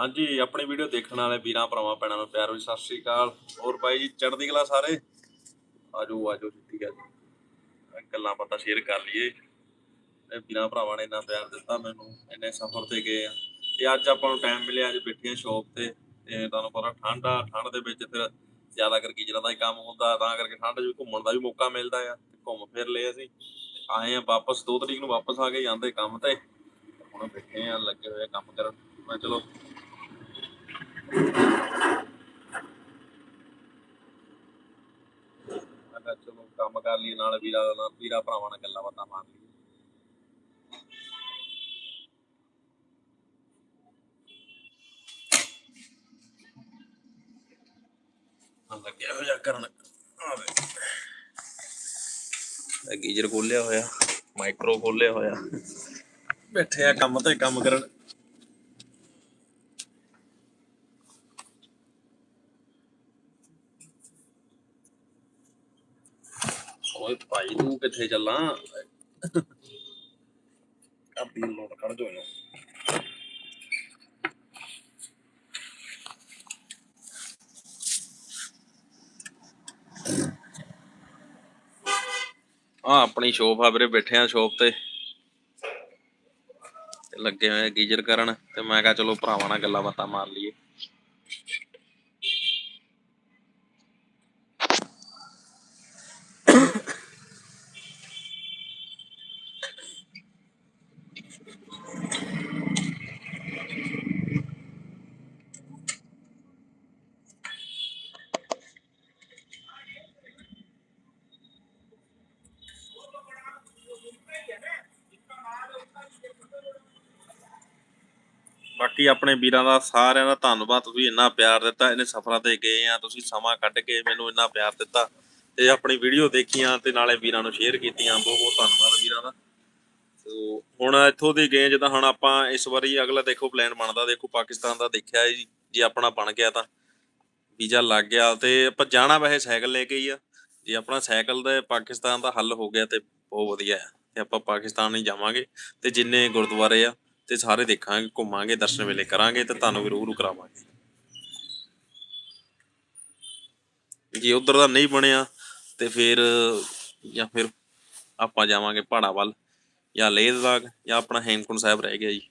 ਹਾਂਜੀ, ਆਪਣੀ ਵੀਡੀਓ ਦੇਖਣ ਵਾਲੇ ਵੀਰਾਂ, ਭਰਾਵਾਂ, ਭੈਣਾਂ ਨੂੰ ਪਿਆਰ ਵਿੱਚ ਸਤਿ ਸ਼੍ਰੀ ਅਕਾਲ। ਹੋਰ ਬਾਈ ਜੀ, ਚੜ੍ਹਦੀ ਕਲਾ ਸਾਰੇ? ਆਜੋ ਆਜੋ ਠੀਕ ਹੈ ਜੀ ਗੱਲਾਂ ਬਾਤਾਂ ਸ਼ੇਅਰ ਕਰ ਲਈਏ। ਇਹ ਵੀਰਾਂ, ਭਰਾਵਾਂ ਨੇ ਇੰਨਾ ਪਿਆਰ ਦਿੱਤਾ ਮੈਨੂੰ, ਇੰਨੇ ਸਫ਼ਰ ਤੇ ਗਏ ਆ। ਤੇ ਅੱਜ ਆਪਾਂ ਨੂੰ ਟਾਈਮ ਮਿਲਿਆ, ਅੱਜ ਬੈਠੇ ਆ ਸ਼ੌਪ ਤੇ। ਤੇ ਤੁਹਾਨੂੰ ਪਤਾ ਠੰਡ ਆ ਠੰਡ ਦੇ ਵਿੱਚ ਫਿਰ ਜ਼ਿਆਦਾ ਕਰ ਗੀਜਰਾਂ ਦਾ ਹੀ ਕੰਮ ਹੁੰਦਾ, ਤਾਂ ਕਰਕੇ ਠੰਡ 'ਚ ਵੀ ਘੁੰਮਣ ਦਾ ਵੀ ਮੌਕਾ ਮਿਲਦਾ ਆ। ਤੇ ਘੁੰਮ ਫਿਰ ਲਏ ਅਸੀਂ। ਆਏ ਆ ਵਾਪਸ 2 ਤਰੀਕ ਨੂੰ ਵਾਪਸ ਆ ਕੇ ਜਾਂਦੇ ਕੰਮ ਤੇ। ਹੁਣ ਬੈਠੇ ਆ, ਲੱਗੇ ਹੋਏ ਆ ਕੰਮ ਕਰਨ। ਮੈਂ ਚਲੋ ਮੈਂ ਕਿਹਾ ਚਲੋ ਕੰਮ ਕਰ ਲਈਏ, ਨਾਲ ਵੀਰਾ ਨਾਲ ਵੀਰਾ ਭਰਾਵਾਂ ਨਾਲ ਗੱਲਾਂ ਬਾਤਾਂ ਮਾਰ ਲਈਏ। ਹਾਂ ਲੱਗਿਆ ਹੋਇਆ ਕਰਨ। ਆ ਗੀਜ਼ਰ ਖੋਲਿਆ ਹੋਇਆ, ਮਾਈਕਰੋ ਖੋਲਿਆ ਹੋਇਆ। ਬੈਠੇ ਆ ਕੰਮ ਤੇ, ਕੰਮ ਕਰਨ। ਭਾਈ ਤੂੰ ਕਿੱਥੇ ਚੱਲਾਂ? ਕਾਪੀ ਲੋਡ ਕਰ ਦੋ ਇਹਨੂੰ। ਆ ਆਪਣੀ ਸ਼ੋਪ ਆ ਵੀਰੇ, ਬੈਠੇ ਆ ਸ਼ੋਪ ਤੇ। ਲੱਗੇ ਹੋਏ ਗੀਜ਼ਰ ਕਰਨ। ਤੇ ਮੈਂ ਕਿਹਾ ਚਲੋ ਭਰਾਵਾਂ ਨਾਲ ਗੱਲਾਂ ਬਾਤਾਂ ਮਾਰ ਲਈਏ। ਬਾਕੀ ਆਪਣੇ ਵੀਰਾਂ ਦਾ ਸਾਰਿਆਂ ਦਾ ਧੰਨਵਾਦ, ਤੁਸੀਂ ਇੰਨਾ ਪਿਆਰ ਦਿੱਤਾ ਇਹਨੇ ਸਫ਼ਰਾਂ ਤੇ ਗਏ ਆ, ਤੁਸੀਂ ਸਮਾਂ ਕੱਢ ਕੇ ਮੈਨੂੰ ਇੰਨਾ ਪਿਆਰ ਦਿੱਤਾ ਤੇ ਆਪਣੀ ਵੀਡੀਓ ਦੇਖੀਆਂ ਤੇ ਨਾਲੇ ਵੀਰਾਂ ਨੂੰ ਸ਼ੇਅਰ ਕੀਤੀਆਂ, ਬਹੁਤ ਬਹੁਤ ਧੰਨਵਾਦ ਵੀਰਾਂ ਦਾ। ਸੋ ਹੁਣ ਇੱਥੋਂ ਦੀ ਗਏ ਜਿੱਦਾਂ ਹੁਣ ਆਪਾਂ ਇਸ ਵਾਰੀ ਅਗਲਾ ਦੇਖੋ ਪਲਾਨ ਬਣਦਾ, ਦੇਖੋ ਪਾਕਿਸਤਾਨ ਦਾ ਦੇਖਿਆ ਜੀ, ਜੇ ਆਪਣਾ ਬਣ ਗਿਆ ਤਾਂ ਵੀਜ਼ਾ ਲੱਗ ਗਿਆ ਤੇ ਆਪਾਂ ਜਾਣਾ ਵੈਸੇ ਸਾਈਕਲ ਲੈ ਕੇ ਹੀ ਆ। ਜੇ ਆਪਣਾ ਸਾਈਕਲ ਦਾ ਪਾਕਿਸਤਾਨ ਦਾ ਹੱਲ ਹੋ ਗਿਆ ਤੇ ਬਹੁਤ ਵਧੀਆ ਹੈ, ਤੇ ਆਪਾਂ ਪਾਕਿਸਤਾਨ ਹੀ ਜਾਵਾਂਗੇ ਤੇ ਜਿੰਨੇ ਗੁਰਦੁਆਰੇ ਆ ਤੇ ਸਾਰੇ ਦੇਖਾਂਗੇ, ਘੁੰਮਾਂਗੇ, ਦਰਸ਼ਨ ਵੇਲੇ ਕਰਾਂਗੇ ਤੇ ਤੁਹਾਨੂੰ ਵੀ ਰੂਬਰੂ ਕਰਾਵਾਂਗੇ। ਜੇ ਉਧਰ ਦਾ ਨਹੀਂ ਬਣਿਆ ਤੇ ਫਿਰ, ਜਾਂ ਫਿਰ ਆਪਾਂ ਜਾਵਾਂਗੇ ਪਹਾੜਾਂ ਵੱਲ, ਜਾਂ ਲੇਹ ਲਦਾਖ, ਜਾਂ ਆਪਣਾ ਹੇਮਕੁੰਟ ਸਾਹਿਬ ਰਹਿ ਗਿਆ ਜੀ।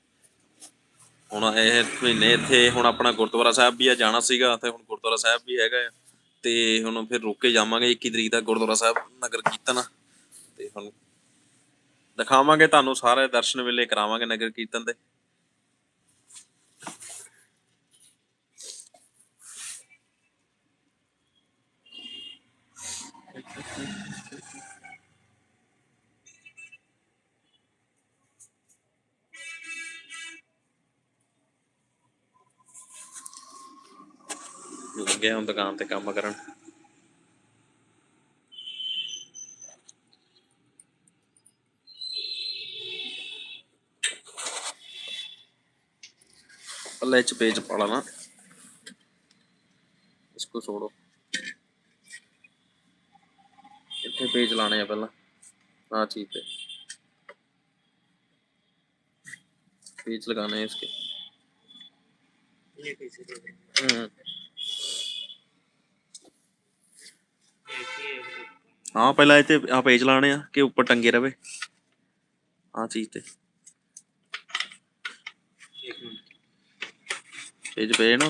ਹੁਣ ਇਹ ਮਹੀਨੇ ਇੱਥੇ, ਹੁਣ ਆਪਣਾ ਗੁਰਦੁਆਰਾ ਸਾਹਿਬ ਵੀ ਆ, ਜਾਣਾ ਸੀਗਾ ਤੇ ਹੁਣ ਗੁਰਦੁਆਰਾ ਸਾਹਿਬ ਵੀ ਹੈਗਾ ਆ। ਤੇ ਹੁਣ ਫਿਰ ਰੁਕ ਕੇ ਜਾਵਾਂਗੇ 21 ਤਰੀਕ ਦਾ ਗੁਰਦੁਆਰਾ ਸਾਹਿਬ ਨਗਰ ਕੀਰਤਨ ਆ। ਤੇ ਹੁਣ ਦਿਖਾਵਾਂਗੇ, ਤੁਹਾਨੂੰ ਸਾਰੇ ਦਰਸ਼ਨ ਵੇਲੇ ਕਰਾਵਾਂਗੇ ਨਗਰ ਕੀਰਤਨ ਦੇ। ਲੱਗੇ ਹੁਣ ਦੁਕਾਨ ਤੇ ਕੰਮ ਕਰਨ। पल्ले च पेज पड़ा ना इसको छोड़ो इतने पेज लाने हैं पहला हाँ ठीक है पेज लगाने हैं इसके ये कैसे दे देंगे हम्म, ऐसे ही है हाँ पहला इतने आ पेज लाने हैं कि ऊपर टंगे रहे Page पे नो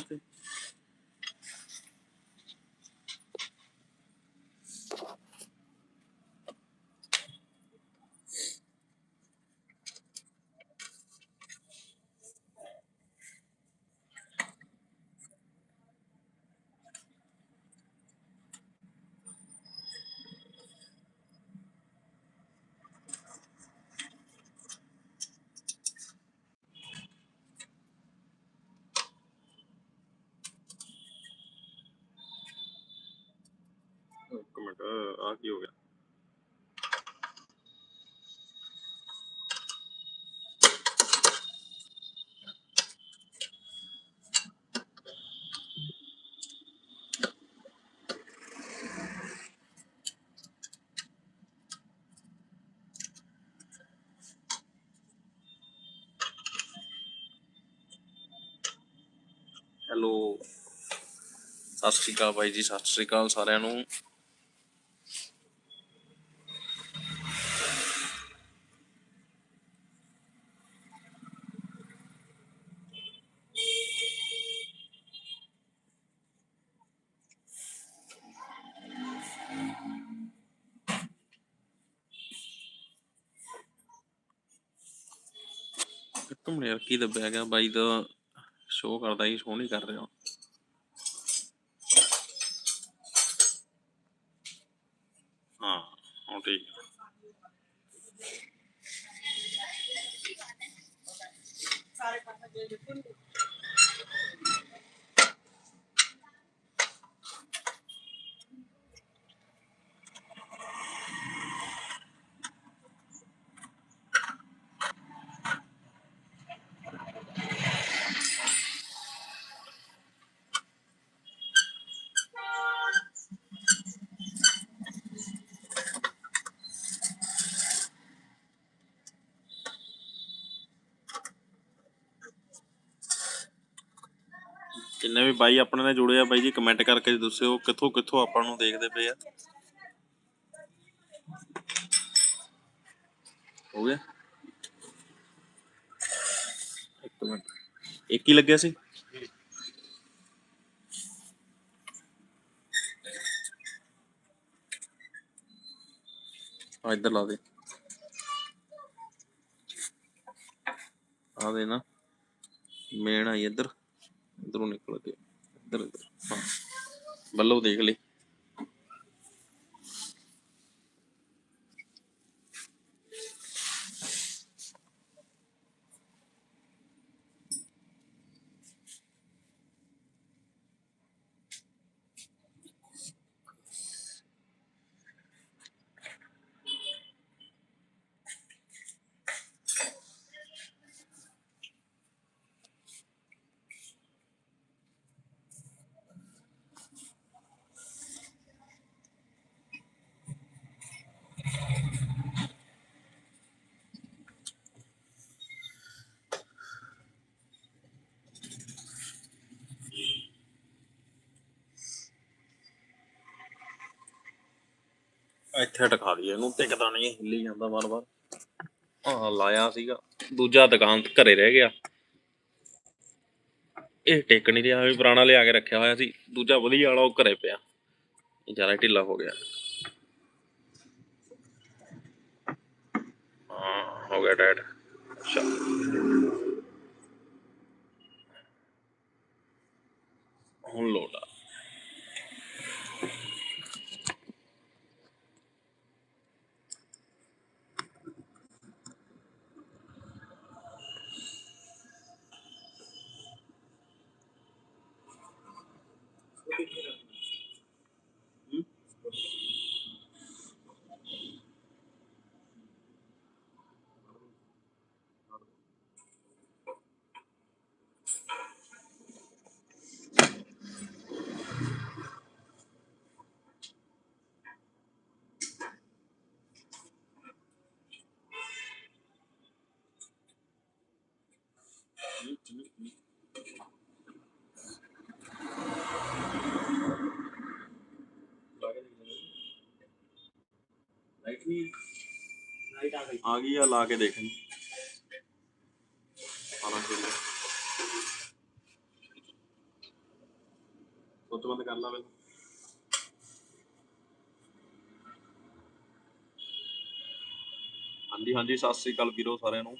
आ ਕੀ ਹੋ ਗਿਆ ਹੈਲੋ ਸਤਿ ਸ਼੍ਰੀ ਅਕਾਲ ਭਾਈ ਜੀ, ਸਤਿ ਸ਼੍ਰੀ ਅਕਾਲ ਸਾਰਿਆਂ ਨੂੰ। ਕੀ ਦੱਬਿਆ ਗਿਆ? ਬਾਈ ਦਾ ਸ਼ੋਅ ਕਰਦਾ ਹੀ ਸ਼ੋਅ ਨਹੀਂ ਕਰ ਰਿਹਾ। ਹਾਂ, ਹੁਣ ਠੀਕ ਹੈ। ਜਿੰਨੇ ਵੀ ਬਾਈ ਆਪਣੇ ਨਾਲ ਜੁੜੇ ਆ, ਬਾਈ ਜੀ ਕਮੈਂਟ ਕਰਕੇ ਦੱਸਿਓ, ਕਿੱਥੋਂ ਕਿੱਥੋਂ ਆਪਾਂ ਨੂੰ ਦੇਖਦੇ ਪਏ ਆ। ਹੋ ਗਿਆ? ਇੱਕ ਮਿੰਟ। ਇੱਕ ਹੀ ਲੱਗਿਆ ਸੀ? ਆ ਇੱਧਰ ਲਾ ਦੇ। ਆ ਦੇ ਨਾ। ਮੇਨ ਆਈ ਇੱਧਰ। ਇਧਰੋਂ ਨਿਕਲ ਕੇ ਇੱਧਰ ਇੱਧਰ ਹਾਂ। ਬੱਲੋ ਦੇਖ ਲਈ। ਇੱਥੇ ਟਕਾ ਦਈਏ ਇਹਨੂੰ ਟਿਕਦਾ ਨਹੀਂ, ਹਿੱਲੀ ਜਾਂਦਾ ਵਾਰ-ਵਾਰ। ਹਾਂ ਲਾਇਆ ਸੀਗਾ, ਦੂਜਾ ਦੁਕਾਨ ਤੇ ਘਰੇ ਰਹਿ ਗਿਆ। ਇਹ ਟਿਕ ਨਹੀਂ ਰਿਹਾ ਵੀ ਪੁਰਾਣਾ ਲਿਆ ਕੇ ਰੱਖਿਆ ਹੋਇਆ ਸੀ, ਦੂਜਾ ਵਧੀਆ ਵਾਲਾ ਉਹ ਘਰੇ ਪਿਆ। ਇਹ ਜ਼ਿਆਦਾ ਢਿੱਲਾ ਹੋ ਗਿਆ। ਆ ਗਈ ਆ, ਲਾ ਕੇ ਦੇਖ ਆਣਾ ਚਾਹੀਦਾ ਸੋਚ ਬੰਦ ਕਰ ਲਾ ਪਹਿਲਾਂ। ਹਾਂਜੀ ਹਾਂਜੀ, ਸਤਿ ਸ੍ਰੀ ਅਕਾਲ ਵੀਰੋ ਸਾਰਿਆਂ ਨੂੰ।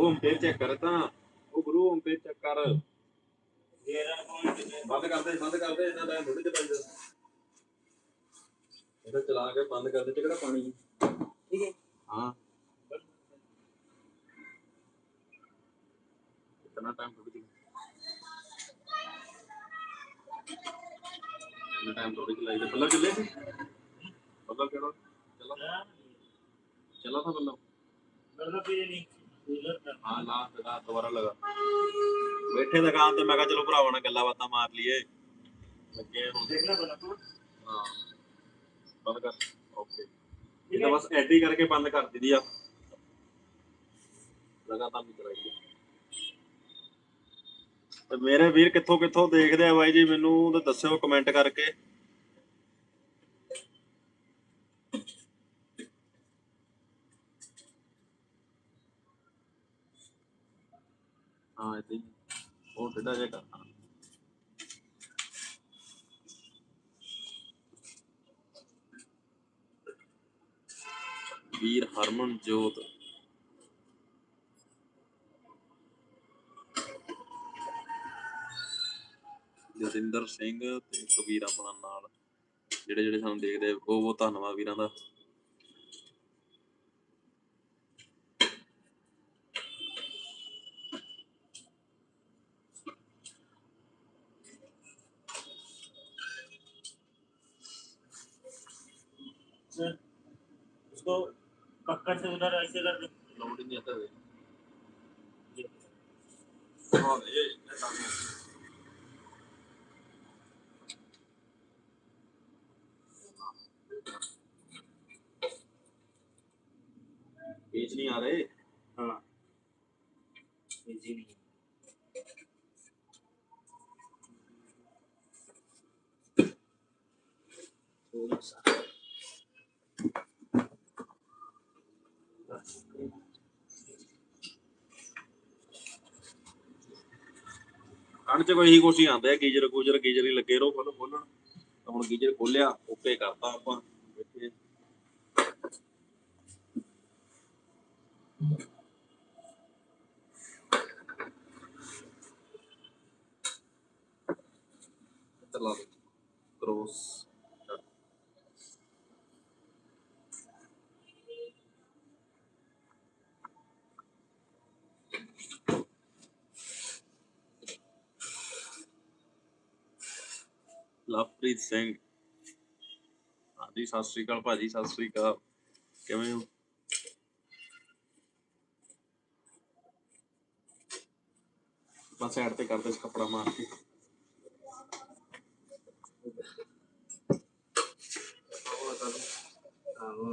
ਓਕੇ ਉਹ ਅੰਪੇਰ ਚੈੱਕ ਕਰ ਤਾਂ ਉਹ ਗੁਰੂ ਅੰਪੇਰ ਚੈੱਕ ਕਰ तेरह पॉइंट ਬੰਦ ਕਰ ਦੇ ਬੰਦ ਕਰ ਦੇ ਇਹਨਾਂ ਟਾਈਮ ਥੋੜੀ ਤੇ ਪੈਂਦਾ ਇਹਦਾ ਚਲਾ ਕੇ ਬੰਦ ਕਰ ਦੇ ਤੇ ਕਿਹੜਾ ਪਾਣੀ ठीक है ਹਾਂ इतना टाइम थोड़ी थी इतना टाइम थोड़ी चलाई थी बल्लभ चले थे बल्लभ केड़ा चला चला था बल्लभ मतलब ये ਹਾਂ ਲਾ ਲਗਾ ਤੇ ਮੈਂ ਕਿਹਾ ਚਲੋ ਭਰਾਵਾਂ ਨਾਲ ਗੱਲਾਂ ਬਾਤਾਂ ਮਾਰ ਲਈਏ। ਲੱਗੇ ਹੁਣ। ਦੇਖਣਾ ਬਣਾ ਤੂੰ। ਹਾਂ। ਬੰਦ ਕਰ। ਓਕੇ। ਇਹ ਤਾਂ ਬਸ ਐਡੀ ਕਰਕੇ ਬੰਦ ਕਰ ਦਿੱਤੀ ਆ। ਲਗਾਤਾਰ ਨਹੀਂ ਕਰਾਈ ਤੇ ਮੇਰੇ ਵੀਰ ਕਿੱਥੋਂ ਕਿੱਥੋਂ ਦੇਖਦੇ ਆ ਬਾਈ ਜੀ ਮੈਨੂੰ ਦੱਸਿਓ ਕਮੈਂਟ ਕਰਕੇ। ਹਾਂ ਇਹ ਉਹ ਟੇਡਾ ਜਿਹਾ ਕਰਨਾ। ਵੀਰ ਹਰਮਨ ਜੋਤ ਜਤਿੰਦਰ ਸਿੰਘ ਤੇ ਕਬੀਰ ਆਪਣਾ ਨਾਲ ਜਿਹੜੇ ਜਿਹੜੇ ਸਾਨੂੰ ਦੇਖਦੇ ਬਹੁਤ ਬਹੁਤ ਧੰਨਵਾਦ ਵੀਰਾਂ ਦਾ। उसको पकड़ से उधर ऐसे कर लोड नहीं आता है पेज नहीं आ रहे ਕੰਨ ਚ ਕੋਈ ਹੀ ਕੁਛ ਹੀ ਆਂਦਾ ਗੀਜਰ ਗੁਜਰ, ਗੀਜਰ ਹੀ ਲੱਗੇ ਰਹੋ ਖੋਲੋ ਖੋਲਣ ਹੁਣ ਗੀਜਰ ਖੋਲਿਆ, ਓਕੇ ਕਰਤਾ ਆਪਾਂ ਬੈਠੇ ਚਲਾ ਦੋ ਲਵਪ੍ਰੀਤ ਸਿੰਘ। ਹਾਂਜੀ, ਸਤਿ ਸ੍ਰੀ ਅਕਾਲ ਭਾਜੀ, ਸਤਿ ਸ੍ਰੀ ਅਕਾਲ। ਕਿਵੇਂ ਹੋ? ਬਸ ਸਾਈਡ ਤੇ ਕਰਦੇ ਕੱਪੜਾ ਮਾਰ ਕੇ। हाँ वो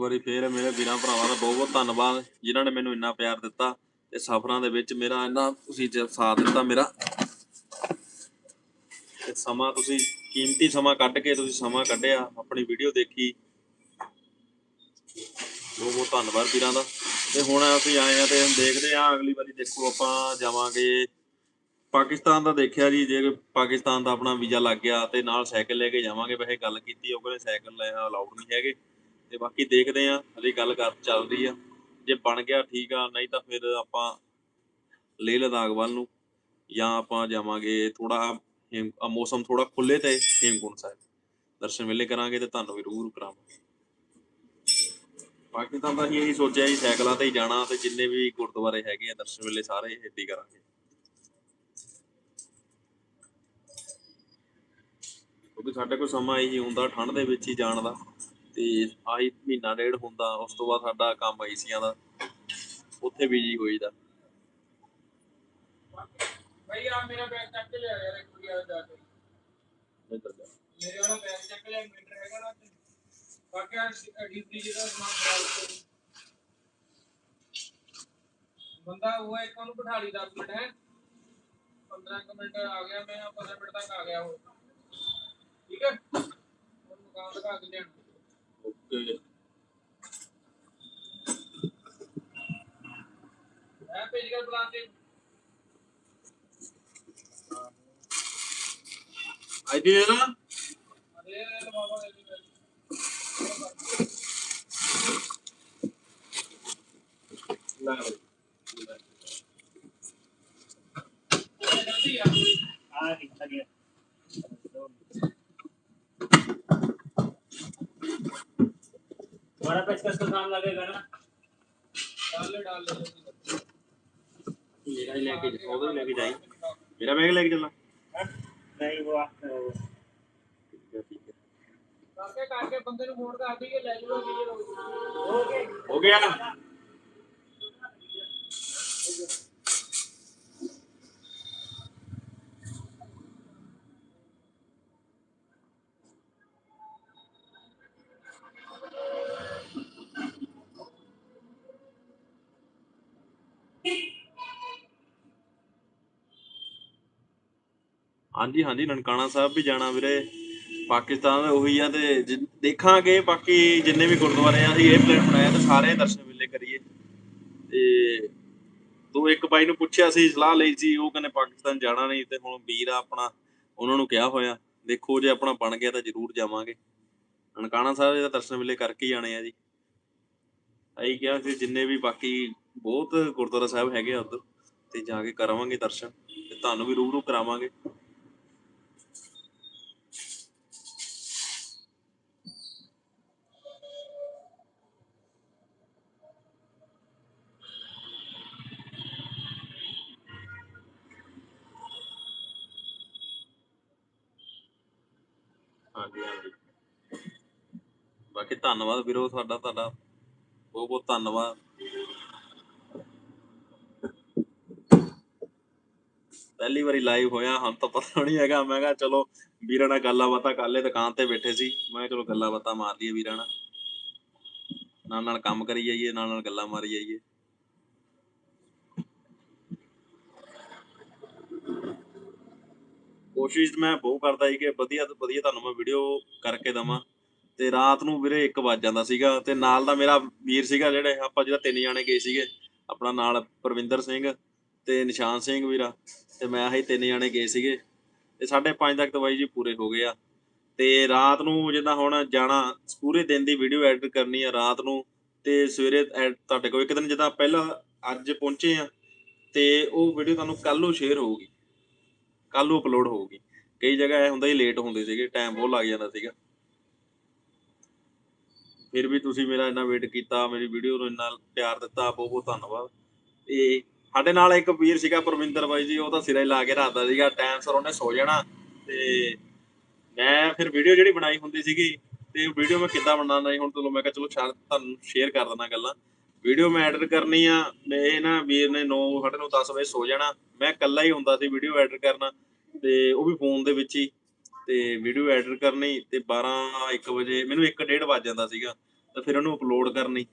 ਵਾਰੀ ਫੇਰ ਮੇਰੇ ਵੀਰਾਂ ਭਰਾਵਾਂ ਦਾ ਬਹੁਤ ਬਹੁਤ ਧੰਨਵਾਦ ਜਿਨ੍ਹਾਂ ਨੇ ਮੈਨੂੰ ਇੰਨਾ ਪਿਆਰ ਦਿੱਤਾ ਤੇ ਸਫ਼ਰਾਂ ਦੇ ਵਿੱਚ ਮੇਰਾ ਇੰਨਾ ਤੁਸੀਂ ਸਾਥ ਦਿੱਤਾ ਮੇਰਾ। ਤੇ ਸਮਾਂ ਤੁਸੀਂ ਕੀਮਤੀ ਸਮਾਂ ਕੱਢ ਕੇ ਤੁਸੀਂ ਸਮਾਂ ਕੱਢਿਆ, ਆਪਣੀ ਵੀਡੀਓ ਦੇਖੀ। ਬਹੁਤ ਬਹੁਤ ਧੰਨਵਾਦ ਵੀਰਾਂ ਦਾ। ਤੇ ਹੁਣ ਅਸੀਂ ਆਏ ਆ ਤੇ ਦੇਖਦੇ ਆ ਅਗਲੀ ਵਾਰੀ ਦੇਖੋ ਆਪਾਂ ਜਾਵਾਂਗੇ। ਪਾਕਿਸਤਾਨ ਦਾ ਦੇਖਿਆ ਜੀ, ਜੇ ਪਾਕਿਸਤਾਨ ਦਾ ਆਪਣਾ ਵੀਜ਼ਾ ਲੱਗ ਗਿਆ ਤੇ ਨਾਲ ਸਾਈਕਲ ਲੈ ਕੇ ਜਾਵਾਂਗੇ। ਵੈਸੇ ਗੱਲ ਕੀਤੀ ਉਹ ਕਹਿੰਦੇ ਸਾਈਕਲ ਲੈ ਅਲਾਉਡ ਨਹੀਂ ਹੈਗੇ। ਤੇ ਬਾਕੀ ਦੇਖਦੇ ਆ ਹਲੇ ਗੱਲ ਕਰ ਚੱਲ ਰਹੀ ਆ। ਜੇ ਬਣ ਗਿਆ ਠੀਕ ਆ, ਨਹੀਂ ਤਾਂ ਫਿਰ ਆਪਾਂ ਲੇਹ ਲਦਾਖ ਵੱਲ ਨੂੰ ਜਾਂ ਆਪਾਂ ਜਾਵਾਂਗੇ ਥੋੜਾ ਮੌਸਮ ਥੋੜਾ ਖੁੱਲੇ ਤੇ ਹੇਮਕੁੰਟ ਸਾਹਿਬ। ਦਰਸ਼ਨ ਵੇਲੇ ਕਰਾਂਗੇ ਤੇ ਤੁਹਾਨੂੰ ਵੀ ਰੂਬਰੂ ਕਰਾਂਗੇ ਪਾਕਿਸਤਾਨ ਦਾ ਅਸੀਂ ਇਹੀ ਸੋਚਿਆ ਜੀ ਸਾਈਕਲਾਂ ਤੇ ਹੀ ਜਾਣਾ ਤੇ ਜਿੰਨੇ ਵੀ ਗੁਰਦੁਆਰੇ ਹੈਗੇ ਆ, ਦਰਸ਼ਨ ਵੇਲੇ ਸਾਰੇ ਇੱਦਾਂ ਕਰਾਂਗੇ। ਕਿਉਂਕਿ ਸਾਡੇ ਕੋਲ ਸਮਾਂ ਇਹੀ ਹੁੰਦਾ ਠੰਡ ਦੇ ਵਿੱਚ ਹੀ ਜਾਣ ਦਾ। ਤੇ ਆਹੀ ਮਹੀਨਾ ਡੇਢ ਹੁੰਦਾ ਉਸ ਤੋਂ ਬਾਅਦ ਸਾਡਾ ਕੰਮ ਏਸੀਆਂ ਦਾ ਉੱਥੇ ਬਿਜ਼ੀ ਹੋਈਦਾ। ਭਾਈ ਆ ਮੇਰਾ ਬੈਗ ਚੱਕ ਕੇ ਲਿਆ ਯਾਰ ਇੱਕ ਵਾਰੀ ਆ ਜਾ ਕੇ। ਇੱਧਰ ਜਾ। ਮੇਰੇ ਵਾਲਾ ਬੈਗ ਚੱਕ ਲਿਆ ਮੀਟਰ ਹੈਗਾ ਨਾ ਤੇ ਬਾਕੀ ਆ ਡੀਪੀ ਜਿਹੜਾ ਸਮਾਨ ਖਰਾਬ ਕਰੀ ਬੰਦਾ ਉਹ ਇੱਕ ਉਹਨੂੰ ਬਿਠਾ ਲਈ 10 ਮਿੰਟ ਹੈ। 15 ਕੁ ਮਿੰਟ ਆ ਗਿਆ ਮੈਂ 15 ਮਿੰਟ ਤੱਕ ਆ ਗਿਆ ਉਹ। ਠੀਕ ਹੈ? ਉਹਨੂੰ ਦੁਕਾਨ ਲਗਾ ਕੇ ਲਿਆਣ ਓਕੇ ਮੈਂ ਭੇਜ ਕੇ ਤੇ ਆਈਡੀ ਦੇ ਨਾ ਅਰੇ ਬਾਬਾ बड़ा पेचकस का काम लगेगा ना? डाल ले डाल ले मेरा लेके जाओ वो लेके जाए। मेरा बैग लेके चलना। नहीं वो काके काके बंदे ने मोड़ का आती है ले लो वीडियो हो गया। हो गया। ਹਾਂਜੀ ਹਾਂਜੀ, ਨਨਕਾਣਾ ਸਾਹਿਬ ਵੀ ਜਾਣਾ ਵੀਰੇ। ਪਾਕਿਸਤਾਨ ਦਾ ਉਹੀ ਆ ਤੇ ਦੇਖਾਂਗੇ, ਬਾਕੀ ਜਿੰਨੇ ਵੀ ਗੁਰਦੁਆਰੇ ਆ, ਅਸੀਂ ਇਹ ਪਲਾਨ ਬਣਾਇਆ ਤੇ ਸਾਰੇ ਦਰਸ਼ਨ ਮੇਲੇ ਕਰੀਏ। ਤੇ ਤੂੰ ਇੱਕ ਬਾਈ ਨੂੰ ਪੁੱਛਿਆ ਸੀ, ਸਲਾਹ ਲਈ ਸੀ, ਉਹ ਕਹਿੰਦੇ ਪਾਕਿਸਤਾਨ ਜਾਣਾ ਨਹੀਂ, ਤੇ ਹੁਣ ਵੀਰ ਆ ਆਪਣਾ, ਉਹਨਾਂ ਨੂੰ ਕਿਹਾ ਹੋਇਆ, ਦੇਖੋ ਜੇ ਆਪਣਾ ਬਣ ਗਿਆ ਤਾਂ ਜ਼ਰੂਰ ਜਾਵਾਂਗੇ। ਨਨਕਾਣਾ ਸਾਹਿਬ ਦੇ ਦਰਸ਼ਨ ਵੇਲੇ ਕਰਕੇ ਹੀ ਆਣੇ ਆ ਜੀ। ਅਸੀਂ ਕਿਹਾ ਸੀ, ਜਿੰਨੇ ਵੀ ਬਾਕੀ ਬਹੁਤ ਗੁਰਦੁਆਰਾ ਸਾਹਿਬ ਹੈਗੇ ਆ ਉਧਰ, ਤੇ ਜਾ ਕੇ ਕਰਾਵਾਂਗੇ ਦਰਸ਼ਨ, ਤੇ ਤੁਹਾਨੂੰ ਵੀ ਰੂਬਰੂ ਕਰਾਵਾਂਗੇ। ਹਾਂਜੀ ਹਾਂਜੀ। ਬਾਕੀ ਧੰਨਵਾਦ ਵੀਰੋ ਤੁਹਾਡਾ ਤੁਹਾਡਾ। ਬਹੁਤ ਬਹੁਤ ਧੰਨਵਾਦ। ਪਹਿਲੀ ਵਾਰੀ ਲਾਈਵ ਹੋਇਆ ਹਮ ਤਾਂ ਪਤਾ ਨਹੀਂ ਹੈਗਾ। ਮੈਂ ਕਿਹਾ ਚਲੋ, ਵੀਰਾਂ ਨਾਲ ਗੱਲਾਂ ਬਾਤਾਂ ਕਰ ਲਏ, ਦੁਕਾਨ ਤੇ ਬੈਠੇ ਸੀ। ਮੈਂ ਕਿਹਾ ਚਲੋ ਗੱਲਾਂ ਬਾਤਾਂ ਮਾਰ ਲਈਏ ਵੀਰਾਂ ਨਾਲ। ਨਾਲ ਨਾਲ ਕੰਮ ਕਰੀ ਜਾਈਏ ਨਾਲ ਨਾਲ ਗੱਲਾਂ ਮਾਰੀ ਜਾਈਏ। ਕੋਸ਼ਿਸ਼ ਮੈਂ ਬਹੁਤ ਕਰਦਾ ਸੀ ਕਿ ਵਧੀਆ ਤੋਂ ਵਧੀਆ ਤੁਹਾਨੂੰ ਮੈਂ ਵੀਡੀਓ ਕਰਕੇ ਦਵਾਂ। ਤੇ ਰਾਤ ਨੂੰ ਵੀਰੇ 1 ਵੱਜ ਜਾਂਦਾ ਸੀਗਾ ਤੇ ਨਾਲ ਦਾ ਮੇਰਾ ਵੀਰ ਸੀਗਾ ਜਿਹੜੇ, ਆਪਾਂ ਜਿਹੜਾ ਤਿੰਨ ਜਾਣੇ ਗਏ ਸੀਗੇ, ਆਪਣਾ ਨਾਲ ਪ੍ਰਵਿੰਦਰ ਸਿੰਘ ਤੇ ਨਿਸ਼ਾਨ ਸਿੰਘ ਵੀਰਾ ਤੇ ਮੈਂ ਅਸੀਂ ਤਿੰਨ ਜਾਣੇ ਗਏ ਸੀਗੇ। ਤੇ ਸਾਢੇ ਪੰਜ ਤੱਕ ਤਾਂ ਬਾਈ ਜੀ ਪੂਰੇ ਹੋ ਗਏ ਆ। ਤੇ ਰਾਤ ਨੂੰ ਜਿੱਦਾਂ ਹੁਣ ਜਾਣਾ, ਪੂਰੇ ਦਿਨ ਦੀ ਵੀਡੀਓ ਐਡਿਟ ਕਰਨੀ ਆ ਰਾਤ ਨੂੰ ਤੇ ਸਵੇਰੇ ਐਡ- ਤੁਹਾਡੇ ਕੋਲ ਇੱਕ ਦਿਨ ਜਿੱਦਾਂ ਪਹਿਲਾਂ ਅੱਜ ਪਹੁੰਚੇ ਆ ਤੇ ਉਹ ਵੀਡੀਓ ਤੁਹਾਨੂੰ ਕੱਲ ਨੂੰ ਸ਼ੇਅਰ ਹੋਊਗੀ। ਕੱਲ ਨੂੰ ਅਪਲੋਡ ਹੋਊਗੀ। ਕਈ ਜਗ੍ਹਾ ਇਹ ਹੁੰਦਾ ਹੀ ਲੇਟ ਹੁੰਦੇ ਸੀਗੇ ਟਾਈਮ ਬਹੁਤ ਲੱਗ ਜਾਂਦਾ ਸੀਗਾ। ਫਿਰ ਵੀ ਤੁਸੀਂ ਮੇਰਾ ਇੰਨਾ ਵੇਟ ਕੀਤਾ, ਮੇਰੀ ਵੀਡੀਓ ਨੂੰ ਇੰਨਾ ਪਿਆਰ ਦਿੱਤਾ, ਬਹੁਤ ਬਹੁਤ ਧੰਨਵਾਦ। ਤੇ ਸਾਡੇ ਨਾਲ ਇੱਕ ਵੀਰ ਸੀਗਾ ਪਰਮਿੰਦਰ ਬਾਈ ਜੀ, ਉਹ ਤਾਂ ਸਿਰੇ ਲਾ ਕੇ ਰੱਖਦਾ ਸੀਗਾ ਟਾਈਮ ਸਰ ਉਹਨੇ ਸੋ ਜਾਣਾ। ਤੇ ਮੈਂ ਫਿਰ ਵੀਡੀਓ ਜਿਹੜੀ ਬਣਾਈ ਹੁੰਦੀ ਸੀਗੀ, ਤੇ ਵੀਡੀਓ ਮੈਂ ਕਿੱਦਾਂ ਬਣਾਉਣਾ ਸੀ, ਹੁਣ ਚਲੋ ਮੈਂ ਕਿਹਾ ਚਲੋ ਸ਼ਾਇਦ ਤੁਹਾਨੂੰ ਸ਼ੇਅਰ ਕਰ ਦਿੰਦਾ ਗੱਲਾਂ। ਵੀਡੀਓ ਮੈਂ ਐਡਿਟ ਕਰਨੀ ਆ ਮੈਂ ਨਾ ਵੀਰ ਨੇ 9 ਸਾਢੇ 9 10 ਵਜੇ ਸੋ ਜਾਣਾ। ਮੈਂ ਇਕੱਲਾ ਹੀ ਹੁੰਦਾ ਸੀ ਵੀਡੀਓ ਐਡਿਟ ਕਰਨਾ ਤੇ ਉਹ ਵੀ ਫੋਨ ਦੇ ਵਿੱਚ ਹੀ। ਤੇ ਵੀਡੀਓ ਐਡਿਟ ਕਰਨੀ ਤੇ 12 1 ਵਜੇ, ਮੈਨੂੰ 1 1:30 ਵੱਜ ਜਾਂਦਾ ਸੀਗਾ ਤੇ ਫਿਰ ਉਹਨੂੰ ਅਪਲੋਡ ਕਰਨੀ।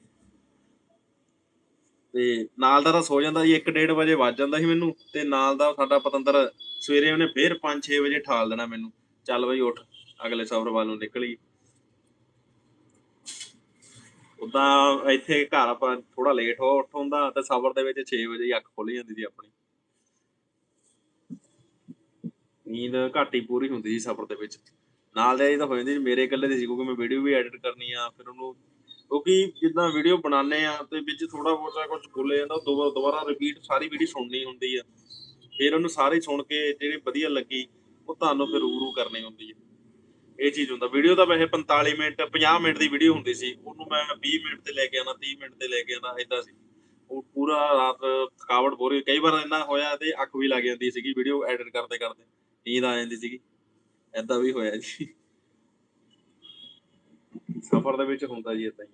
ਤੇ ਨਾਲ ਦਾ ਤਾਂ ਸੋ ਜਾਂਦਾ ਸੀ 1 1:30 ਵਜੇ ਵੱਜ ਜਾਂਦਾ ਸੀ ਮੈਨੂੰ ਤੇ ਨਾਲ ਦਾ ਸਾਡਾ ਪਤੰਦਰ ਸਵੇਰੇ ਉਹਨੇ ਫੇਰ 5 6 ਵਜੇ ਠਾਲ ਦੇਣਾ ਮੈਨੂੰ। ਚੱਲ ਬਈ ਉੱਠ, ਅਗਲੇ ਸਫ਼ਰ ਵੱਲੋਂ ਨਿਕਲੀ ਉਦਾਂ ਇੱਥੇ ਘਰ ਆਪਾਂ ਥੋੜਾ ਲੇਟ ਹੋ ਉੱਠ ਹੁੰਦਾ ਤੇ ਦੇ ਵਿੱਚ 6 ਵਜੇ ਹੀ ਅੱਖ ਖੁੱਲ ਜਾਂਦੀ ਸੀ ਆਪਣੀ। ਨੀਂਦ ਘੱਟ ਪੂਰੀ ਹੁੰਦੀ ਸੀ ਸਫ਼ਰ ਦੇ ਵਿੱਚ। ਨਾਲ ਦੇ ਤਾਂ ਹੋ ਜਾਂਦੀ ਮੇਰੇ ਇਕੱਲੇ ਦੀ ਸੀ ਕਿਉਂਕਿ ਮੈਂ ਵੀਡੀਓ ਵੀ ਐਡਿਟ ਕਰਨੀ ਆ, ਫਿਰ ਉਹਨੂੰ ਕਿਉਂਕਿ ਜਿੱਦਾਂ ਵੀਡੀਓ ਬਣਾਉਂਦੇ ਆ ਤੇ ਵਿੱਚ ਥੋੜਾ ਬਹੁਤਾ ਕੁਝ ਭੁੱਲ ਜਾਂਦਾ, ਉਹ ਦੁਬਾਰਾ ਦੁਬਾਰਾ ਰਿਪੀਟ ਸਾਰੀ ਵੀਡੀਓ ਸੁਣਨੀ ਹੁੰਦੀ ਆ। ਫਿਰ ਉਹਨੂੰ ਸਾਰੀ ਸੁਣ ਕੇ ਜਿਹੜੀ ਵਧੀਆ ਲੱਗੀ, ਉਹ ਤੁਹਾਨੂੰ ਫਿਰ ਰੂ ਕਰਨੀ ਹੁੰਦੀ ਹੈ ਇਹ ਚੀਜ਼ ਹੁੰਦਾ। ਵੀਡੀਓ ਤਾਂ ਵੈਸੇ 45 ਮਿੰਟ 50 ਮਿੰਟ ਦੀ ਵੀਡੀਓ ਹੁੰਦੀ ਸੀ। ਉਹਨੂੰ ਮੈਂ 20 ਮਿੰਟ ਤੇ ਲੈ ਕੇ ਆਣਾ 30 ਮਿੰਟ ਤੇ ਲੈ ਕੇ ਆਣਾ ਇਦਾਂ ਸੀ। ਉਹ ਪੂਰਾ ਰਾਤ ਥਕਾਵਟ ਪੂਰੀ ਕਈ ਵਾਰ ਇੰਨਾ ਹੋਇਆ ਤੇ ਅੱਖ ਵੀ ਲੱਗ ਜਾਂਦੀ ਸੀਗੀ ਵੀਡੀਓ ਐਡਿਟ ਕਰਦੇ ਕਰਦੇ। ਨੀਂਦ ਆ ਜਾਂਦੀ ਸੀਗੀ। ਐਦਾਂ ਵੀ ਹੋਇਆ ਜੀ। ਸਫ਼ਰ ਦੇ ਵਿੱਚ ਹੁੰਦਾ ਜੀ ਇਦਾਂ ਹੀ।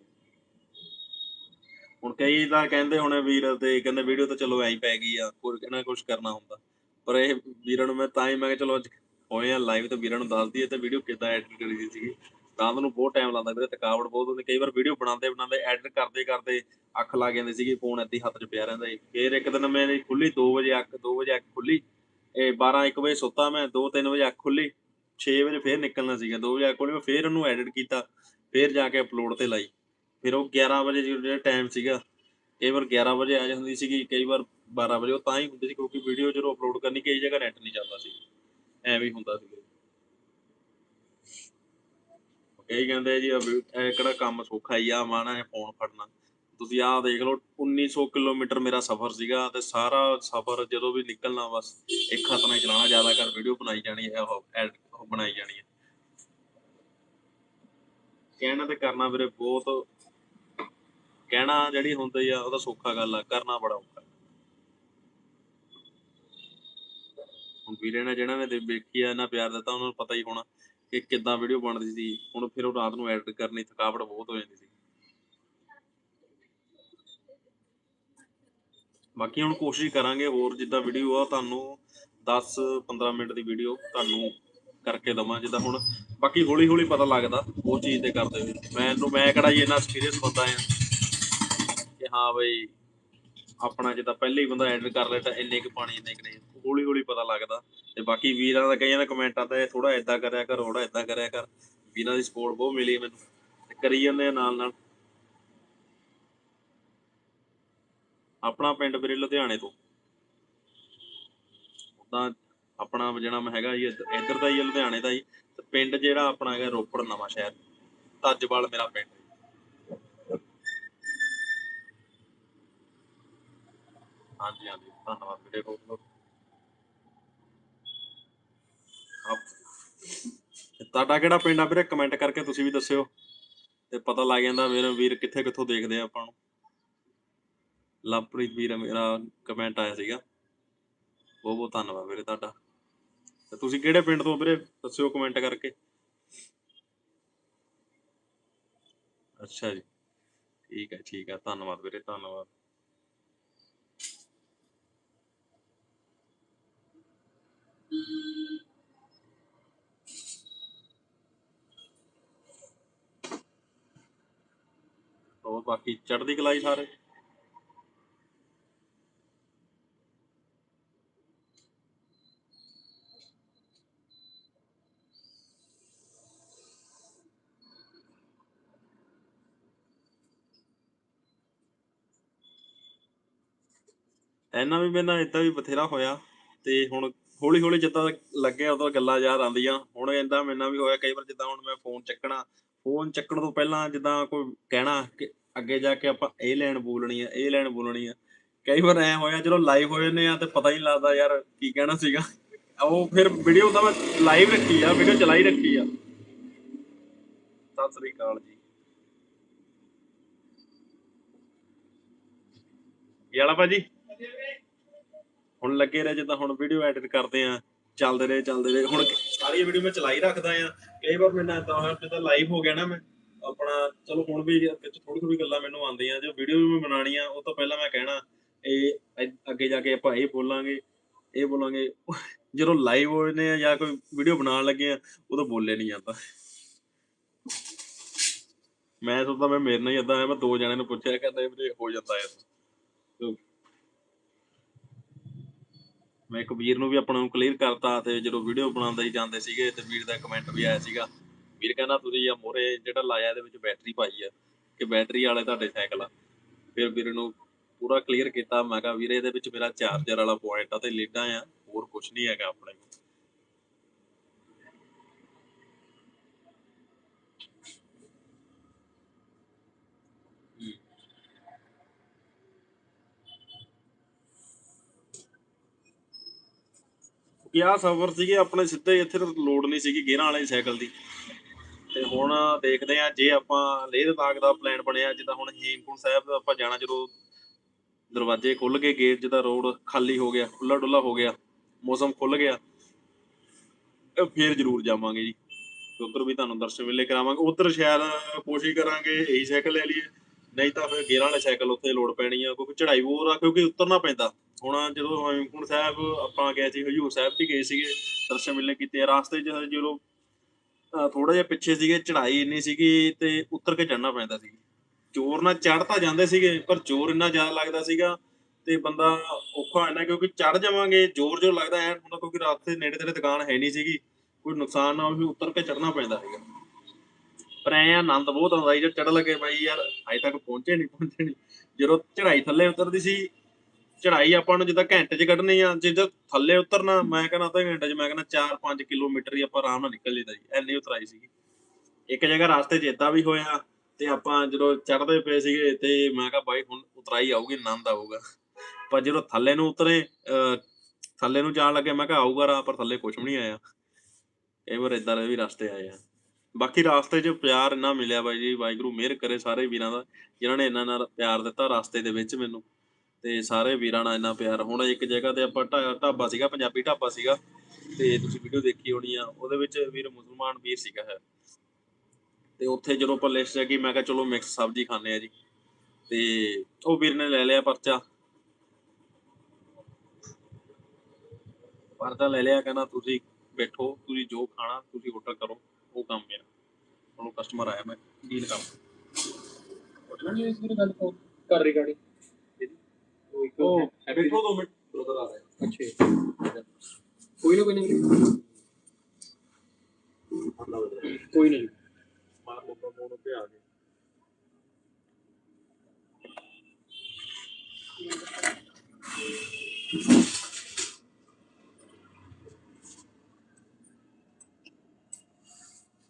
ਹੁਣ ਕਈ ਤਾਂ ਕਹਿੰਦੇ ਹੋਣੇ ਵੀਰ ਤੇ ਕਹਿੰਦੇ ਵੀਡੀਓ ਤਾਂ ਚਲੋ ਐਂ ਪੈ ਗਈ ਆ, ਕੋਈ ਕਹਿੰਦਾ ਕੁਝ ਕਰਨਾ ਹੁੰਦਾ। ਪਰ ਇਹ ਵੀਰਾਂ ਨੂੰ ਮੈਂ ਤਾਂ ਹੀ ਮੈਂ ਕਿਹਾ ਚਲੋ ਅੱਜ ਹੋਏ ਆ ਲਾਈਵ ਤੇ ਵੀਰਾਂ ਨੂੰ ਦੱਸਦੀ ਹੈ ਤੇ ਵੀਡੀਓ ਕਿੱਦਾਂ ਐਡਿਟ ਕਰੀ ਦੀ ਸੀਗੀ। ਤਾਂ ਨੂੰ ਬਹੁਤ ਟਾਈਮ ਲੱਗਦਾ ਵੀਰੇ, ਥਕਾਵਟ ਬਹੁਤ ਹੁੰਦੀ, ਕਈ ਵਾਰ ਵੀਡੀਓ ਬਣਾਉਂਦੇ ਬਣਾਉਂਦੇ ਐਡਿਟ ਕਰਦੇ ਕਰਦੇ ਅੱਖ ਲੱਗ ਜਾਂਦੀ ਸੀਗੀ ਫੋਨ ਏਦਾਂ ਹੀ ਹੱਥ 'ਚ ਪਿਆ ਰਹਿੰਦਾ ਸੀ। ਫੇਰ ਇੱਕ ਦਿਨ ਮੇਰੀ ਖੁੱਲੀ 2 ਵਜੇ ਅੱਖ 2 ਵਜੇ ਅੱਖ ਖੁੱਲੀ, ਇਹ 12 1 ਵਜੇ ਸੁੱਤਾ ਮੈਂ 2 3 ਵਜੇ ਅੱਖ ਖੁੱਲੀ 6 ਵਜੇ ਫੇਰ ਨਿਕਲਣਾ ਸੀਗਾ 2 ਵਜੇ ਅੱਖ ਖੁੱਲੀ, ਮੈਂ ਫੇਰ ਉਹਨੂੰ ਐਡਿਟ ਕੀਤਾ, ਫੇਰ ਜਾ ਕੇ ਅਪਲੋਡ ਤੇ ਲਾਈ। ਫਿਰ ਉਹ 11 ਵਜੇ ਜਿਹੜਾ ਟਾਈਮ ਸੀਗਾ, ਕਈ ਵਾਰ 11 ਵਜੇ ਆ ਜਾਂਦੀ ਸੀਗੀ, ਕਈ ਵਾਰ 12 ਵਜੇ, ਉਹ ਤਾਂ ਹੀ ਹੁੰਦੀ ਸੀ ਕਿਉਂਕਿ ਵੀਡੀਓ ਜਦੋਂ ਅਪਲੋਡ ਕਰਨੀ, ਕਈ ਜਗ੍ਹਾ ਨੈਟ ਨਹੀਂ ਚੱਲਦਾ ਸੀ। ਐਵੇਂ ਹੀ ਹੁੰਦਾ ਸੀ ਕਈ ਕਹਿੰਦੇ ਜੀ ਇਹ ਕਿਹੜਾ ਕੰਮ ਸੌਖਾ ਹੀ ਆ ਮਾਣਾ ਹੈ ਫੋਨ ਫੜਨਾ। ਤੁਸੀਂ ਆਹ ਦੇਖ ਲਓ 1900 ਕਿਲੋਮੀਟਰ ਮੇਰਾ ਸਫ਼ਰ ਸੀਗਾ ਤੇ ਸਾਰਾ ਸਫ਼ਰ ਜਦੋਂ ਵੀ ਨਿਕਲਣਾ ਬਸ ਇੱਕ ਹੱਥ ਨਾਲ ਹੀ ਚਲਾਉਣਾ ਜ਼ਿਆਦਾ ਕਰ ਵੀਡੀਓ ਬਣਾਈ ਜਾਣੀ ਹੈ ਉਹ ਬਣਾਈ ਜਾਣੀ ਹੈ। ਕਹਿਣਾ ਤੇ ਕਰਨਾ ਵੀਰੇ ਬਹੁਤ, ਕਹਿਣਾ ਜਿਹੜੀ ਹੁੰਦੀ ਆ, ਉਹ ਤਾਂ ਸੌਖਾ ਗੱਲ ਆ, ਕਰਨਾ ਬੜਾ ਔਖਾ। ਵੀਰੇ ਨੇ ਜਿਹਨਾਂ ਨੇ ਦੇ- ਵੇਖੀ ਆ ਇਹਨਾਂ ਪਿਆਰ ਦਿੱਤਾ ਉਹਨਾਂ ਨੂੰ ਪਤਾ ਹੀ ਹੋਣਾ ਕਿ ਕਿੱਦਾਂ ਵੀਡੀਓ ਬਣਦੀ ਸੀ। ਹੁਣ ਫਿਰ ਉਹ ਰਾਤ ਨੂੰ ਐਡਿਟ ਕਰਨੀ ਥਕਾਵਟ ਬਹੁਤ ਹੋ ਜਾਂਦੀ ਸੀ। ਬਾਕੀ ਹੁਣ ਕੋਸ਼ਿਸ਼ ਕਰਾਂਗੇ ਹੋਰ ਜਿੱਦਾਂ ਵੀਡੀਓ ਆ, ਤੁਹਾਨੂੰ 10 15 ਮਿੰਟ ਦੀ ਵੀਡੀਓ ਤੁਹਾਨੂੰ ਕਰਕੇ ਦਵਾਂ ਜਿੱਦਾਂ ਹੁਣ। ਬਾਕੀ ਹੌਲੀ ਹੌਲੀ ਪਤਾ ਲੱਗਦਾ ਉਹ ਚੀਜ਼ ਤੇ ਕਰਦੇ ਹੋਏ। ਮੈਨੂੰ ਮੈਂ ਕਿਹੜਾ ਜੀ ਇੰਨਾ ਐਕਸਪੀਰੀਅੰਸ ਬੰਦਾ ਆ ਕਿ ਹਾਂ ਬਈ, ਆਪਣਾ ਜਿੱਦਾਂ ਪਹਿਲੇ ਹੀ ਬੰਦਾ ਐਡਿਟ ਕਰ ਲਿਆ ਤਾਂ ਇੰਨੇ ਕੁ ਪਾਣੀ ਇੰਨੇ ਕੁ ਨਹੀਂ। ਹੌਲੀ ਹੌਲੀ ਪਤਾ ਲੱਗਦਾ। ਤੇ ਬਾਕੀ ਵੀਰਾਂ ਦਾ ਕਈਆਂ ਦਾ ਕਮੈਂਟ ਆਉਂਦਾ ਥੋੜਾ ਏਦਾਂ ਕਰਿਆ ਕਰ ਥੋੜਾ ਏਦਾਂ ਕਰਿਆ ਕਰ। ਵੀਰਾਂ ਦੀ ਸਪੋਰਟ ਬਹੁਤ ਮਿਲੀ ਮੈਨੂੰ। ਤੇ ਕਰੀ ਜਾਂਦੇ ਆ ਨਾਲ ਨਾਲ। ਆਪਣਾ ਪਿੰਡ ਵੀਰੇ ਲੁਧਿਆਣੇ ਤੋਂ। ਉਦਾਂ ਆਪਣਾ ਜਿਹੜਾ ਹੈਗਾ ਜੀ ਇੱਧਰ ਦਾ ਹੀ ਹੈ, ਲੁਧਿਆਣੇ ਦਾ ਹੀ। ਤੇ ਪਿੰਡ ਜਿਹੜਾ ਆਪਣਾ ਹੈਗਾ ਰੋਪੜ ਨਵਾਂ ਸ਼ਹਿਰ। ਧੱਜਵਾਲ ਮੇਰਾ ਪਿੰਡ। ਹਾਂਜੀ ਹਾਂਜੀ। ਧੰਨਵਾਦ ਵੀਰੇ ਬਹੁਤ ਬਹੁਤ ਆਪ- ਤੇ ਤੁਹਾਡਾ ਕਿਹੜਾ ਪਿੰਡ ਆ ਵੀਰੇ? ਕਮੈਂਟ ਕਰਕੇ ਤੁਸੀਂ ਵੀ ਦੱਸਿਓ। ਤੇ ਪਤਾ ਲੱਗ ਜਾਂਦਾ ਮੇਰੇ ਵੀਰ ਕਿੱਥੇ ਕਿੱਥੋਂ ਦੇਖਦੇ ਆ ਆਪਾਂ ਨੂੰ। ਲਵਪ੍ਰੀਤ ਵੀਰ ਮੇਰਾ ਕਮੈਂਟ ਆਇਆ ਸੀਗਾ। ਬਹੁਤ ਬਹੁਤ ਧੰਨਵਾਦ ਵੀਰੇ ਤੁਹਾਡਾ। ਤੇ ਤੁਸੀਂ ਕਿਹੜੇ ਪਿੰਡ ਤੋਂ ਵੀਰੇ? ਦੱਸਿਓ ਕਮੈਂਟ ਕਰਕੇ। ਅੱਛਾ ਜੀ। ਠੀਕ ਹੈ ਠੀਕ ਹੈ। ਧੰਨਵਾਦ ਵੀਰੇ, ਧੰਨਵਾਦ। ਹੋਰ ਬਾਕੀ ਚੜ੍ਹਦੀ ਕਲਾਈ ਸਾਰੇ? ਇਹਨਾਂ ਵੀ ਮੇਰੇ ਨਾਲ ਇਦਾਂ ਵੀ ਬਥੇਰਾ ਹੋਇਆ ਤੇ ਹੁਣ ਹੌਲੀ ਹੌਲੀ ਜਿੱਦਾਂ ਲੱਗਿਆ ਉਦੋਂ ਗੱਲਾਂ ਯਾਦ ਆਉਂਦੀਆਂ। ਹੁਣ ਇੰਦਾ ਮੇਰੇ ਨਾਲ ਵੀ ਹੋਇਆ, ਕਈ ਵਾਰ ਜਿੱਦਾਂ ਹੁਣ ਮੈਂ ਫੋਨ ਚੱਕਣਾ ਫੋਨ ਚੱਕਣ ਤੋਂ ਪਹਿਲਾਂ ਜਿੱਦਾਂ ਕੋਈ ਕਹਿਣਾ ਕਿ ਅੱਗੇ ਜਾ ਕੇ ਆਪਾਂ ਇਹ ਲਾਈਨ ਬੋਲਣੀ ਆ, ਇਹ ਲਾਈਨ ਬੋਲਣੀ ਆ। ਕਈ ਵਾਰ ਐ ਹੋਇਆ ਜਦੋਂ ਲਾਈਵ ਹੋ ਜਾਂਦੇ ਆ ਤੇ ਪਤਾ ਹੀ ਨਹੀਂ ਲੱਗਦਾ ਯਾਰ ਕੀ ਕਹਿਣਾ ਸੀਗਾ। ਉਹ ਫਿਰ ਵੀਡੀਓ ਤਾਂ ਮੈਂ ਲਾਈਵ ਰੱਖੀ ਆ ਵੀਡੀਓ ਚਲਾਈ ਰੱਖੀ ਆ। ਸਤਿ ਸ੍ਰੀ ਅਕਾਲ ਜੀ। ਕੀ ਭਾਜੀ? ਹੁਣ ਲੱਗੇ ਰਹੇ ਜਿੱਦਾਂ ਹੁਣ ਵੀਡੀਓ ਐਡਿਟ ਕਰਦੇ ਆ, ਚੱਲਦੇ ਰਹੇ ਚੱਲਦੇ ਰਹੇ। ਹੁਣ ਸਾਰੀ ਵੀਡੀਓ ਮੈਂ ਚਲਾਈ ਰੱਖਦਾ ਆ। ਕਈ ਵਾਰ ਮੈਨੂੰ ਏਦਾਂ ਹੋਇਆ ਜਿੱਦਾਂ ਲਾਈਵ ਹੋ ਗਿਆ ਨਾ ਮੈਂ। ਆਪਣਾ, ਚਲੋ ਹੁਣ ਵੀ ਵਿੱਚ ਥੋੜੀ ਥੋੜੀ ਗੱਲਾਂ ਮੈਨੂੰ ਆਉਂਦੀਆਂ, ਜੋ ਵੀਡੀਓ ਵੀ ਮੈਂ ਬਣਾਣੀ ਆ ਉਹ ਤੋਂ ਪਹਿਲਾਂ ਮੈਂ ਕਹਿਣਾ, ਇਹ ਅੱਗੇ ਜਾ ਕੇ ਆਪਾਂ ਇਹ ਬੋਲਾਂਗੇ ਇਹ ਬੋਲਾਂਗੇ। ਜਦੋਂ ਲਾਈਵ ਹੋ ਜਾਂਦੇ ਜਾਂ ਕੋਈ ਵੀਡੀਓ ਬਣਾਉਣ ਲੱਗੇ ਆ, ਉਦੋਂ ਬੋਲੇ ਨਹੀਂ ਜਾਂਦਾ। ਮੈਂ ਸੋਚਦਾ ਮੈਂ, ਮੇਰੇ ਨਾਲ ਹੀ ਏਦਾਂ ਆ ਮੈਂ ਦੋ ਜਣਿਆਂ ਨੂੰ ਪੁੱਛਿਆ, ਕਹਿੰਦਾ ਵੀਰੇ ਹੋ ਜਾਂਦਾ ਹੈ ਮੈਂ ਕਬੀਰ ਨੂੰ ਵੀ ਆਪਣਾ ਨੂੰ ਕਲੀਅਰ ਕਰਤਾ, ਤੇ ਜਦੋਂ ਵੀਡੀਓ ਬਣਾਉਂਦਾ ਹੀ ਜਾਂਦੇ ਸੀਗੇ, ਤੇ ਵੀਰ ਦਾ ਕਮੈਂਟ ਵੀ ਆਇਆ ਸੀਗਾ। ਵੀਰ ਕਹਿੰਦਾ ਤੁਸੀਂ ਆ ਮੋਰੇ ਜਿਹੜਾ ਲਾਇਆ ਇਹਦੇ ਵਿੱਚ ਬੈਟਰੀ ਪਾਈ ਆ, ਕਿ ਬੈਟਰੀ ਵਾਲੇ ਤੁਹਾਡੇ ਸਾਈਕਲ ਆ। ਫਿਰ ਵੀਰ ਨੂੰ ਪੂਰਾ ਕਲੀਅਰ ਕੀਤਾ, ਮੈਂ ਕਿਹਾ ਵੀਰੇ ਇਹਦੇ ਵਿੱਚ ਮੇਰਾ ਚਾਰਜਰ ਵਾਲਾ ਪੁਆਇੰਟ ਆ ਤੇ ਲੀਡਾਂ ਆ, ਹੋਰ ਕੁਝ ਨਹੀਂ ਹੈਗਾ ਆਪਣੇ ਕੋਲ। ਕਿ ਆਹ ਸਫਰ ਸੀਗੇ, ਆਪਣੇ ਸਿੱਧੇ ਇੱਥੇ ਤਾਂ ਲੋਡ ਨਹੀਂ ਸੀਗੀ ਗੇਅਰਾਂ ਵਾਲੇ ਸਾਈਕਲ ਦੀ। ਤੇ ਹੁਣ ਦੇਖਦੇ ਆ ਜੇ ਆਪਾਂ ਲੇਹ ਲਦਾਖ ਦਾ ਪਲਾਨ ਬਣਿਆ, ਜਿੱਦਾਂ ਹੁਣ ਹੇਮਕੁੰਟ ਸਾਹਿਬ ਆਪਾਂ ਜਾਣਾ ਜਦੋਂ ਦਰਵਾਜ਼ੇ ਖੁੱਲ ਗਏ ਗੇਟ ਜਿਹਦਾ ਰੋਡ ਖਾਲੀ ਹੋ ਗਿਆ ਖੁੱਲਾ ਡੁੱਲਾ ਹੋ ਗਿਆ, ਮੌਸਮ ਖੁੱਲ ਗਿਆ ਫੇਰ ਜ਼ਰੂਰ ਜਾਵਾਂਗੇ ਜੀ। ਉਧਰ ਵੀ ਤੁਹਾਨੂੰ ਦਰਸ਼ਨ ਮੇਲੇ ਕਰਾਵਾਂਗੇ। ਉਧਰ ਸ਼ਾਇਦ ਕੋਸ਼ਿਸ਼ ਕਰਾਂਗੇ ਇਹੀ ਸਾਈਕਲ ਲੈ ਲਈਏ, ਨਹੀਂ ਤਾਂ ਫਿਰ ਗੇਅਰਾਂ ਵਾਲੇ ਸਾਈਕਲ ਉੱਥੇ ਲੋਡ ਪੈਣੀ ਆ, ਕਿਉਂਕਿ ਚੜਾਈ ਹੋਰ ਆ, ਕਿਉਂਕਿ ਉਤਰਨਾ ਪੈਂਦਾ। ਹੁਣ ਜਦੋਂ ਹੇਮਕੁੰਟ ਸਾਹਿਬ ਆਪਾਂ ਗਏ ਸੀ, ਹਜੂਰ ਸਾਹਿਬ ਵੀ ਗਏ ਸੀਗੇ, ਦਰਸ਼ਨ ਮੇਲੇ ਕੀਤੇ ਰਾਸਤੇ 'ਚ ਜਦੋਂ ਥੋੜਾ ਜਿਹਾ ਪਿੱਛੇ ਸੀਗੇ, ਚੜ੍ਹਾਈ ਇੰਨੀ ਸੀਗੀ ਤੇ ਉੱਤਰ ਕੇ ਚੜਨਾ ਪੈਂਦਾ ਸੀ। ਚੋਰ ਨਾਲ ਚੜ ਤਾਂ ਜਾਂਦੇ ਸੀਗੇ, ਪਰ ਚੋਰ ਇੰਨਾ ਜ਼ਿਆਦਾ ਲੱਗਦਾ ਸੀਗਾ ਤੇ ਬੰਦਾ ਔਖਾ ਇੰਨਾ ਕਿਉਂਕਿ ਚੜ ਜਾਵਾਂਗੇ, ਜ਼ੋਰ ਜੋ ਲੱਗਦਾ ਐ ਹੁੰਦਾ, ਕਿਉਂਕਿ ਰਾਤ ਦੇ ਨੇੜੇ ਤੇੜੇ ਦੁਕਾਨ ਹੈ ਨਹੀਂ ਸੀਗੀ, ਕੋਈ ਨੁਕਸਾਨ ਨਾ ਹੋਵੇ, ਉੱਤਰ ਕੇ ਚੜਨਾ ਪੈਂਦਾ ਸੀਗਾ। ਪਰ ਐ ਆਨੰਦ ਬਹੁਤ ਆਉਂਦਾ ਸੀ, ਜਦ ਚੜ੍ਹ ਲੱਗੇ, ਬਾਈ ਯਾਰ ਅਜੇ ਤੱਕ ਪਹੁੰਚੇ ਨਹੀਂ ਪਹੁੰਚੇ ਨਹੀਂ ਜਦੋਂ ਚੜਾਈ ਥੱਲੇ ਉਤਰਦੀ ਸੀ ਚੜਾਈ ਆਪਾਂ ਨੂੰ ਜਿੱਦਾਂ ਘੰਟੇ 'ਚ ਕੱਢਣੀ ਆ ਜਿੱਦਾਂ ਥੱਲੇ ਉਤਰਨਾ ਮੈਂ ਕਹਿੰਦਾ ਅੱਧੇ ਘੰਟੇ 'ਚ ਮੈਂ ਕਹਿੰਦਾ 4-5 ਕਿਲੋਮੀਟਰ ਹੀ ਆਪਾਂ ਆਰਾਮ ਨਾਲ ਨਿਕਲ ਲਈਦਾ ਜੀ ਐਨੀ ਉਤਰਾਈ ਸੀਗੀ। ਇੱਕ ਜਗ੍ਹਾ ਰਸਤੇ 'ਚ ਏਦਾਂ ਵੀ ਹੋਇਆ ਤੇ ਆਪਾਂ ਜਦੋਂ ਚੜ੍ਹਦੇ ਪਏ ਸੀਗੇ ਤੇ ਮੈਂ ਕਿਹਾ ਬਾਈ ਹੁਣ ਉਤਰਾਈ ਆਊਗੀ ਆਨੰਦ ਆਊਗਾ। ਪਰ ਜਦੋਂ ਥੱਲੇ ਨੂੰ ਉਤਰੇ ਅਹ, ਥੱਲੇ ਨੂੰ ਜਾਣ ਲੱਗੇ ਮੈਂ ਕਿਹਾ ਆਊਗਾ ਰਾਹ ਪਰ ਥੱਲੇ ਕੁਝ ਵੀ ਨਹੀਂ ਆਇਆ। ਕਈ ਵਾਰ ਇਦਾਂ ਦੇ ਵੀ ਰਸਤੇ ਆਏ ਆ। ਬਾਕੀ ਰਾਸਤੇ 'ਚ ਪਿਆਰ ਇੰਨਾ ਮਿਲਿਆ ਬਾਈ ਜੀ ਵਾਹਿਗੁਰੂ ਮਿਹਰ ਕਰੇ ਸਾਰੇ ਵੀਰਾਂ ਦਾ ਜਿਨ੍ਹਾਂ ਨੇ ਇੰਨਾ ਨਾਲ ਪਿਆਰ ਦਿੱਤਾ ਰਾਸਤੇ ਦੇ ਵਿੱਚ ਮੈਨੂੰ। ਤੇ ਸਾਰੇ ਵੀਰਾਂ ਨਾਲ ਇੰਨਾ ਪਿਆਰ। ਹੁਣ ਇੱਕ ਜਗ੍ਹਾ ਤੇ ਆਪਾਂ ਢਾਬਾ ਸੀਗਾ, ਪੰਜਾਬੀ ਢਾਬਾ ਸੀਗਾ, ਤੇ ਤੁਸੀਂ ਵੀਡੀਓ ਦੇਖੀ ਹੋਣੀ ਆ, ਉਹਦੇ ਵਿੱਚ ਵੀਰ ਮੁਸਲਮਾਨ ਵੀਰ ਸੀਗਾ ਹੈ ਤੇ ਉੱਥੇ ਜਦੋਂ ਆਪਾਂ ਲਿਸਟ ਹੈਗੀ ਮੈਂ ਕਿਹਾ ਚਲੋ ਮਿਕਸ ਸਬਜ਼ੀ ਖਾਣੇ ਆ ਜੀ। ਤੇ ਉਹ ਵੀਰ ਨੇ ਲੈ ਲਿਆ ਪਰਚਾ। ਪਰਚਾ ਲੈ ਲਿਆ, ਕਹਿੰਦਾ ਤੁਸੀਂ ਬੈਠੋ, ਤੁਸੀਂ ਜੋ ਖਾਣਾ, ਤੁਸੀਂ ਆਰਡਰ ਕਰੋ, ਉਹ ਕੰਮ ਮੇਰਾ। ਹੁਣ ਕਸਟਮਰ ਆਇਆ ਮੈਂ ਡੀਲ ਕਰ ਨਹੀਂ ਇਸ ਵੀਰੇ ਗੱਲ ਕਰ ਰਹੀ ਇੱਕ ਉਹ happy- ਬੈਠੋ ਦੋ ਮਿੰਟ ਬ੍ਰਦਰ ਆ ਰਿਹਾ ਅੱਛਾ ਜੀ। ਕੋਈ ਨਾ ਕੋਈ ਨਾ ਵੀਰੇ। ਕੋਈ ਨਹੀਂ ਮਾਰ ਲੋ ਫੋਨ ਉੱਤੇ ਆ ਗਏ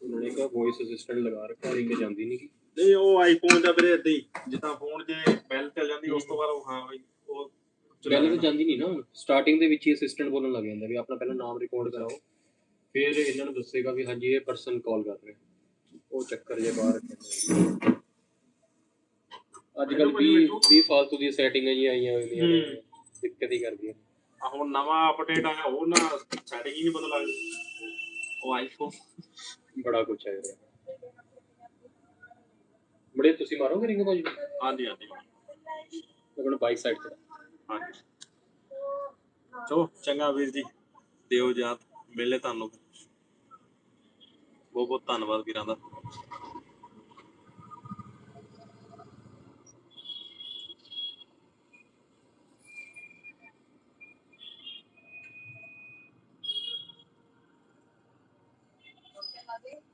ਉਹਨਾਂ ਨੇ ਕਹਾ ਵੌਇਸ ਅਸਿਸਟੈਂਟ ਲਗਾ ਰੱਖਿਆ ਰਿੰਗ ਜਾਂਦੀ ਨਹੀਂ ਨਹੀਂ ਉਹ ਆਈਫੋਨ ਦਾ ਵੀਰੇ ਏਦਾਂ ਹੀ ਜਿੱਦਾਂ ਫੋਨ ਜੇ ਬੈਲ ਚੱਲ ਜਾਂਦੀ ਉਸ ਤੋਂ ਬਾਅਦ ਉਹ ਹਾਂ ਬਈ। ਉਹ ਪਹਿਲੇ ਤਾਂ ਜਾਂਦੀ ਨਹੀਂ ਨਾ ਹੁਣ। ਸਟਾਰਟਿੰਗ ਦੇ ਵਿੱਚ ਹੀ ਅਸਿਸਟੈਂਟ ਬੋਲਣ ਲੱਗ ਜਾਂਦਾ ਵੀ ਆਪਣਾ ਪਹਿਲਾਂ ਨਾਮ ਰਿਕਾਰਡ ਕਰਾਓ। ਫਿਰ ਇਹਨਾਂ ਨੂੰ ਦੱਸੇਗਾ ਵੀ ਹਾਂਜੀ ਇਹ ਪਰਸਨ ਕਾਲ ਕਰ ਰਿਹਾ। ਉਹ ਚੱਕਰ ਜੇ ਬਾਹਰ ਅੱਜ ਕੱਲ ਵੀ ਵੀ ਫਾਲਤੂ ਦੀ ਸੈਟਿੰਗਾਂ ਜੀ ਆਈਆਂ ਹੋਈਆਂ ਨੇ। ਦਿੱਕਤ ਹੀ ਕਰਦੀਆਂ ਆ। ਹੁਣ ਨਵਾਂ ਅਪਡੇਟ ਆਇਆ ਉਹ ਨਾ ਸੈਟਿੰਗ ਹੀ ਨਹੀਂ ਬਦਲ ਲੱਗਦੀ। ਉਹ ਆਈਫੋਨ ਬੜਾ ਕੁਝ ਹੈ ਰਿਹਾ ਬੜੇ ਤੁਸੀਂ ਮਾਰੋਗੇ ਰਿੰਗ ਭਾਜੀ ਹਾਂਜੀ ਹਾਂਜੀ। ਆਪਣਾ ਬਾਈਕ ਸਾਈਡ ਤੇ। ਹਾਂਜੀ। ਚਲੋ, ਚੰਗਾ ਵੀਰ ਜੀ। ਦਿਓ ਜਾਤ ਮਿਲੇ ਤੁਹਾਨੂੰ। ਬਹੁਤ ਬਹੁਤ ਧੰਨਵਾਦ ਵੀਰਾਂ ਦਾ।